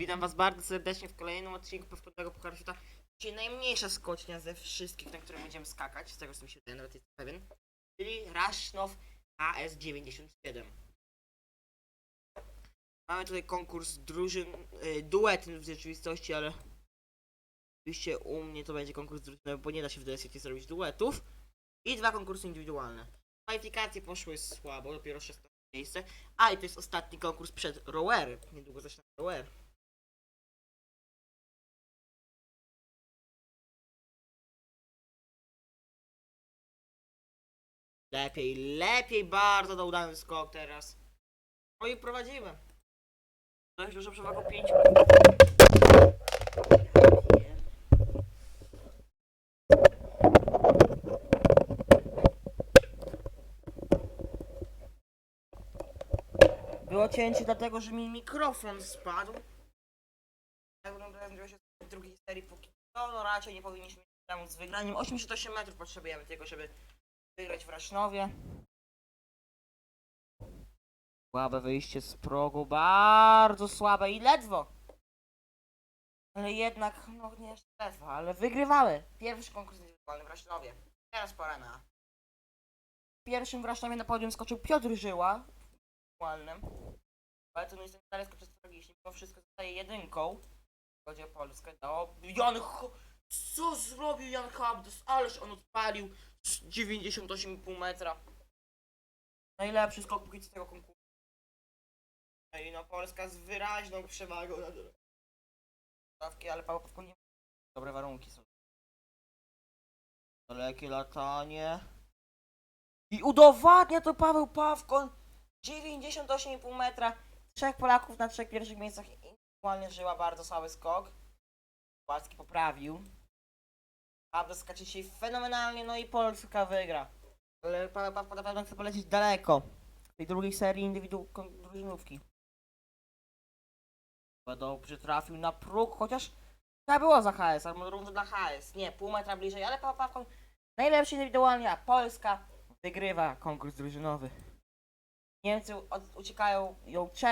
Witam was bardzo serdecznie w kolejnym odcinku Powtórnego Pucharu Świata. Dzisiaj najmniejsza skocznia ze wszystkich, na których będziemy skakać, z tego mi się nawet jestem pewien. Czyli Rashnow AS97. Mamy tutaj konkurs drużyn, y, duetny w rzeczywistości, ale oczywiście u mnie to będzie konkurs drużynowy, bo nie da się w DSJ zrobić duetów. I dwa konkursy indywidualne. Kwalifikacje poszły słabo, dopiero 16 miejsce. A i to jest ostatni konkurs przed rowery. Niedługo zacznę rower. Lepiej, lepiej bardzo to udany skok teraz. No i prowadzimy. Dość dużo przewagą 5 Było cięcie dlatego, że mi mikrofon spadł. Jakbym prędził się w drugiej serii póki co, no raczej nie powinniśmy mieć problemu z wygraniem. 88 metrów potrzebujemy tego, żeby wygrać w Rasznowie. Słabe wyjście z progu, bardzo słabe i ledwo. Ale jednak, no nie jeszcze ledwo, ale wygrywały. Pierwszy konkurs indywidualny w Rasznowie. Teraz pora na... Pierwszym w Rasznowie na podium skoczył Piotr Żyła. W. Ale to nie jest daleko przez tragicznie, mimo wszystko zostaje jedynką. Chodzi o Polskę. No, Jan. Co zrobił Jan Habdos? Ależ on odpalił 98,5 metra. Najlepszy skok póki tego konkursu. I no Polska z wyraźną przewagą na. Stawki, ale Pawłowko nie Dobre warunki są. Dalekie latanie. I udowadnia to Paweł Pawkon. 98,5 metra. Trzech Polaków na trzech pierwszych miejscach. Indywidualnie żyła bardzo słaby skok. Płacki poprawił. Pawdo skacze dzisiaj fenomenalnie, no i Polska wygra. Ale pewno chce polecieć daleko. W tej drugiej serii indywidu kon- drużynówki. Dobrze trafił na próg, chociaż tak było za HS, albo równo dla HS. Nie, pół metra bliżej, ale Paweł Pawko najlepszy indywidualnie, a Polska wygrywa konkurs drużynowy. Niemcy uciekają ją trzech